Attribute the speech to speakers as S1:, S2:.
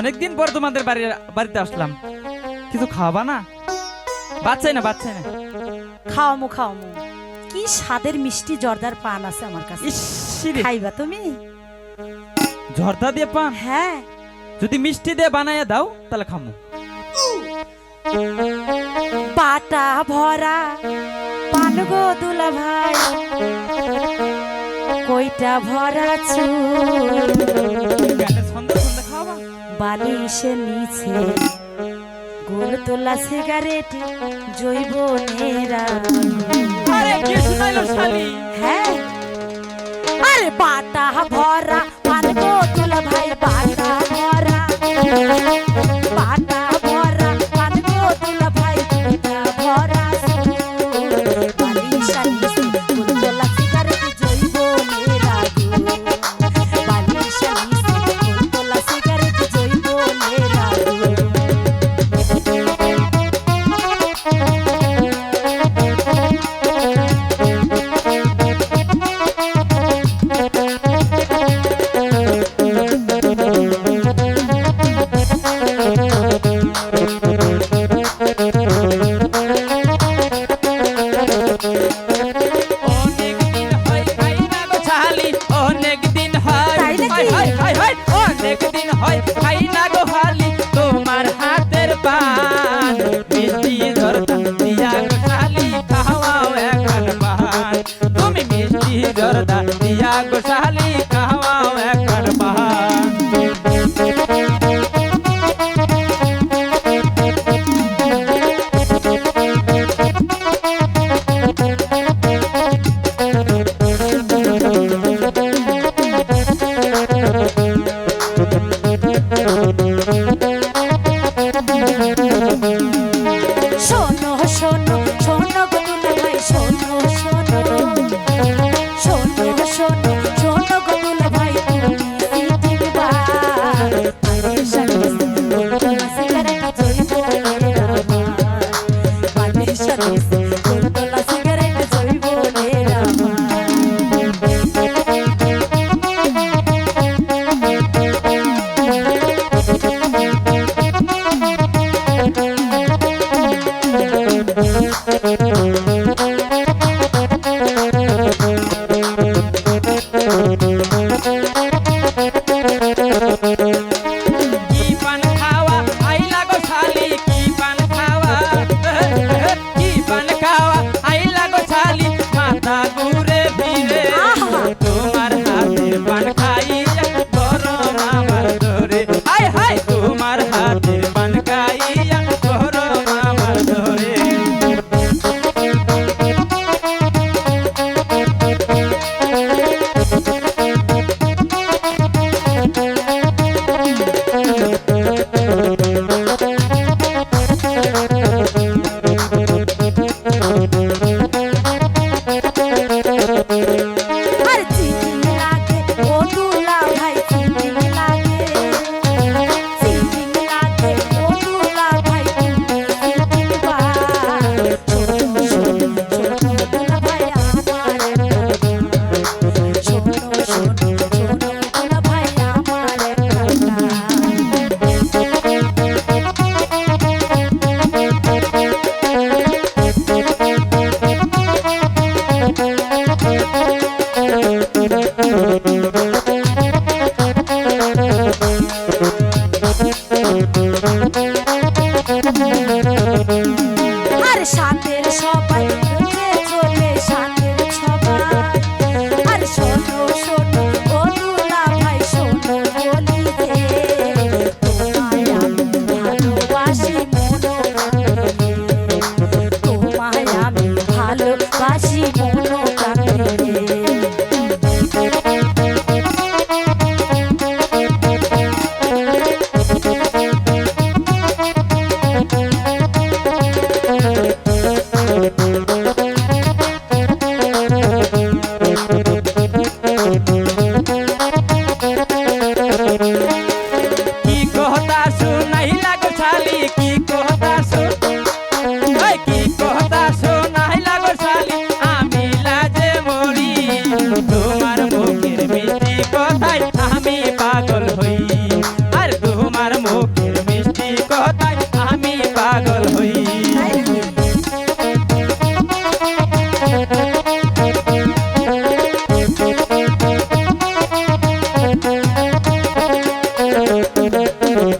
S1: অনেকদিন পর তোমাদের বাড়ি বাড়িতে আসলাম। কিছু খাওয়াবা না? বাচ্চাই না বাচ্চাই না।
S2: খাওয়ামো খাওয়ামো। কি স্বাদের মিষ্টি জর্দার পান আছে আমার কাছে? খাইবা তুমি?
S1: জর্দা দিয়ে পান?
S2: হ্যাঁ।
S1: যদি মিষ্টি দিয়ে বানায় দাও তাহলে খামু।
S2: পাটা ভরা পান গো দুলা ভাই। কইটা ভরা চুল। বালিশে নিচে গোল তোলা সিগারেট জৈব নেরা।
S1: আরে কৃষ্ণ শুনাইলো শালি।
S2: হ্যাঁ। আরে বাটা Thank you. Thank you.